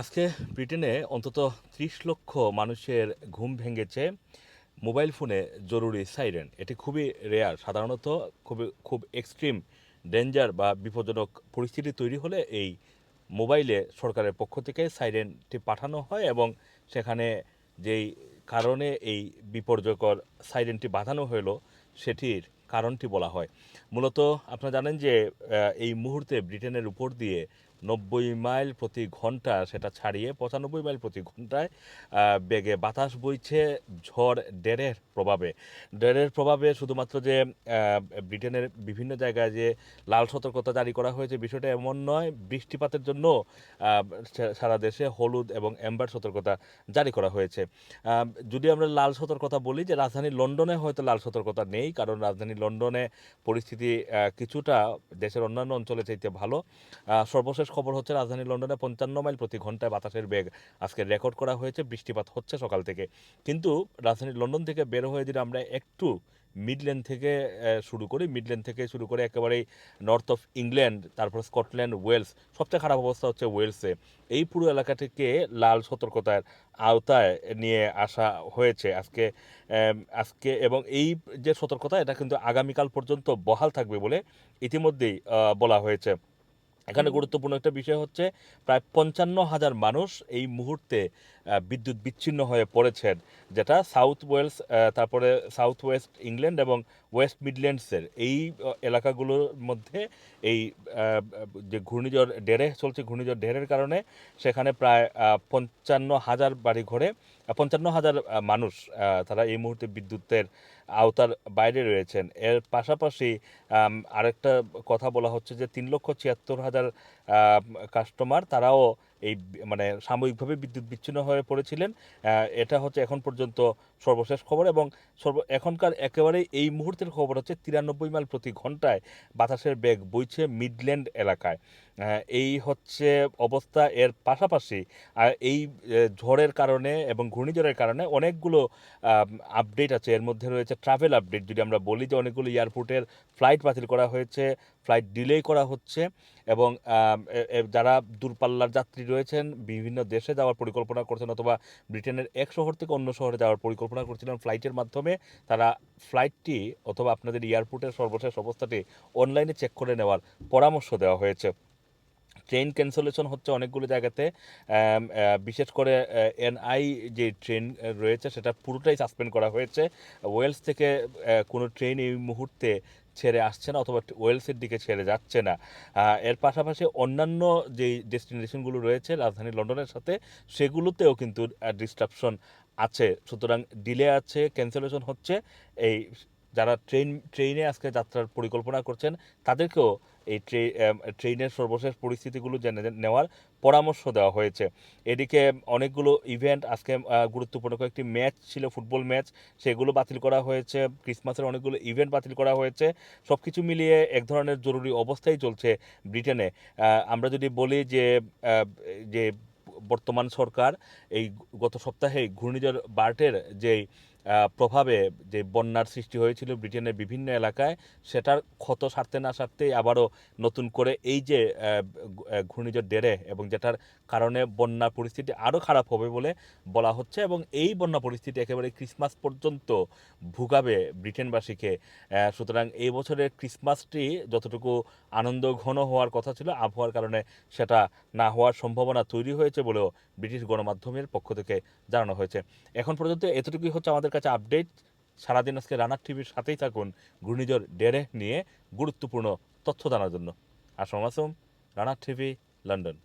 আজকে ব্রিটেনে অন্তত ত্রিশ লক্ষ মানুষের ঘুম ভেঙেছে মোবাইল ফোনে জরুরি সাইরেন। এটি খুবই রেয়ার সাধারণত খুবই, খুব এক্সট্রিম ডেঞ্জার বা বিপজ্জনক পরিস্থিতি তৈরি হলে এই মোবাইলে সরকারের পক্ষ থেকে সাইরেনটি পাঠানো হয় এবং সেখানে যেই কারণে এই বিপর্যয়কর সাইরেনটি বাঁধানো হলো, সেটির কারণটি বলা হয়। মূলত আপনারা জানেন যে এই মুহূর্তে ব্রিটেনের উপর দিয়ে নব্বই মাইল প্রতি ঘণ্টা সেটা ছাড়িয়ে পঁচানব্বই মাইল প্রতি ঘন্টায় বেগে বাতাস বইছে ঝড় ডেরের প্রভাবে। ডেরের প্রভাবে শুধুমাত্র যে ব্রিটেনের বিভিন্ন জায়গায় যে লাল সতর্কতা জারি করা হয়েছে বিষয়টা এমন নয়, বৃষ্টিপাতের জন্য সারা দেশে হলুদ এবং অ্যাম্বার সতর্কতা জারি করা হয়েছে। যদি আমরা লাল সতর্কতা বলি যে রাজধানী লন্ডনে হয়তো লাল সতর্কতা নেই, কারণ রাজধানী লন্ডনে পরিস্থিতি কিছুটা দেশের অন্যান্য অঞ্চলে চাইতে ভালো। সর্বশেষ খবর হচ্ছে, রাজধানী লন্ডনে পঞ্চান্ন মাইল প্রতি ঘন্টায় বাতাসের বেগ। আজকে রেকর্ড করা হয়েছে, বৃষ্টিপাত হচ্ছে সকাল থেকে। কিন্তু রাজধানী লন্ডন থেকে বের হয়ে যদি আমরা একটু মিডল্যান্ড থেকে শুরু করি, মিডল্যান্ড থেকে শুরু করে একেবারেই নর্থ অফ ইংল্যান্ড, তারপর স্কটল্যান্ড, ওয়েলস, সবচেয়ে খারাপ অবস্থা হচ্ছে ওয়েলসে। এই পুরো এলাকাটিকে লাল সতর্কতার আওতায় নিয়ে আসা হয়েছে। আজকে আজকে এবং এই যে সতর্কতা, এটা কিন্তু আগামীকাল পর্যন্ত বহাল থাকবে বলে ইতিমধ্যেই বলা হয়েছে। এখানে গুরুত্বপূর্ণ একটা বিষয় হচ্ছে প্রায় পঞ্চান্ন হাজার মানুষ এই মুহূর্তে বিদ্যুৎ বিচ্ছিন্ন হয়ে পড়েছেন, যেটা সাউথ ওয়েলস তারপরে সাউথ ওয়েস্ট ইংল্যান্ড এবং ওয়েস্ট মিডল্যান্ডসের এই এলাকাগুলোর মধ্যে এই যে ঘূর্ণিঝড় ডেরে চলছে, ঘূর্ণিঝড় ডেরের কারণে সেখানে প্রায় পঞ্চান্ন হাজার বাড়ি ঘরে পঞ্চান্ন হাজার মানুষ তারা এই মুহূর্তে বিদ্যুতের আওতার বাইরে রয়েছেন। এর পাশাপাশি আরেকটা কথা বলা হচ্ছে যে তিন লক্ষ ছিয়াত্তর হাজার কাস্টমার তারাও এই মানে সাময়িকভাবে বিদ্যুৎ বিচ্ছিন্ন হয়ে পড়েছিলেন। এটা হচ্ছে এখন পর্যন্ত সর্বশেষ খবর এবং সর্ব, এখনকার একেবারেই এই মুহূর্তের খবর হচ্ছে তিরানব্বই মাইল প্রতি ঘন্টায় বাতাসের বেগ বইছে মিডল্যান্ড এলাকায়। এই হচ্ছে অবস্থা। এর পাশাপাশি এই ঝড়ের কারণে এবং ঘূর্ণিঝড়ের কারণে অনেকগুলো আপডেট আছে। এর মধ্যে রয়েছে ট্রাভেল আপডেট যদি আমরা বলি যে অনেকগুলো এয়ারপোর্টের ফ্লাইট বাতিল করা হয়েছে ফ্লাইট ডিলে করা হচ্ছে এবং যারা দূরপাল্লার যাত্রী রয়েছেন, বিভিন্ন দেশে যাওয়ার পরিকল্পনা করছেন অথবা ব্রিটেনের এক শহর থেকে অন্য শহরে যাওয়ার পরিকল্পনা করছিলেন ফ্লাইটের মাধ্যমে। তারা ফ্লাইটটি অথবা আপনাদের এয়ারপোর্টের সর্বশেষ অবস্থাটি অনলাইনে চেক করে নেওয়ার পরামর্শ দেওয়া হয়েছে। ট্রেন ক্যান্সেলেশন হচ্ছে অনেকগুলো জায়গাতে। বিশেষ করে এনআই যে ট্রেন রয়েছে সেটা পুরোটাই সাসপেন্ড করা হয়েছে। ওয়েলস থেকে কোনো ট্রেন এই মুহূর্তে ছেড়ে আসছে না অথবা ওয়েলসের দিকে ছেড়ে যাচ্ছে না। এর পাশাপাশি অন্যান্য যেই ডেস্টিনেশনগুলো রয়েছে, রাজধানী লন্ডনের সাথে, সেগুলোতেও কিন্তু ডিস্ট্রাপশন আছে। সুতরাং ডিলে আছে ক্যান্সেলেশন হচ্ছে। এই যারা ট্রেন, ট্রেনে আজকে যাত্রার পরিকল্পনা করছেন, তাদেরকেও এই ট্রে ট্রেনের সর্বশেষ পরিস্থিতিগুলো জেনে নেওয়ার পরামর্শ দেওয়া হয়েছে। এদিকে অনেকগুলো ইভেন্ট আজকে গুরুত্বপূর্ণ কয়েকটি ম্যাচ ছিল, ফুটবল ম্যাচ, সেগুলো বাতিল করা হয়েছে। ক্রিসমাসের অনেকগুলো ইভেন্ট বাতিল করা হয়েছে। সব কিছু মিলিয়ে এক ধরনের জরুরি অবস্থাই চলছে ব্রিটেনে। আমরা যদি বলি যে যে বর্তমান সরকার এই গত সপ্তাহে ঘূর্ণিঝড় বার্টের যেই প্রভাবে যে বন্যার সৃষ্টি হয়েছিল ব্রিটেনের বিভিন্ন এলাকায়, সেটার ক্ষত সারতে না সারতেই আবারও নতুন করে এই যে ঘূর্ণিঝড় ডেরে এবং যেটার কারণে বন্যার পরিস্থিতি আরও খারাপ হবে বলে বলা হচ্ছে এবং এই বন্যা পরিস্থিতি একেবারে ক্রিসমাস পর্যন্ত ভুগাবে ব্রিটেনবাসীকে। সুতরাং এই বছরের ক্রিসমাসটি যতটুকু আনন্দ ঘন হওয়ার কথা ছিল, আবহাওয়ার কারণে সেটা না হওয়ার সম্ভাবনা তৈরি হয়েছে বলেও ব্রিটিশ গণমাধ্যমের পক্ষ থেকে জানানো হয়েছে। এখন পর্যন্ত এতটুকুই হচ্ছে আমাদের কাছে আপডেট সারাদিন আজকে রানার টিভির সাথেই থাকুন ঘূর্ণিঝড় ডেরে নিয়ে গুরুত্বপূর্ণ তথ্য জানার জন্য। আসম আসম রানার টিভি, লন্ডন।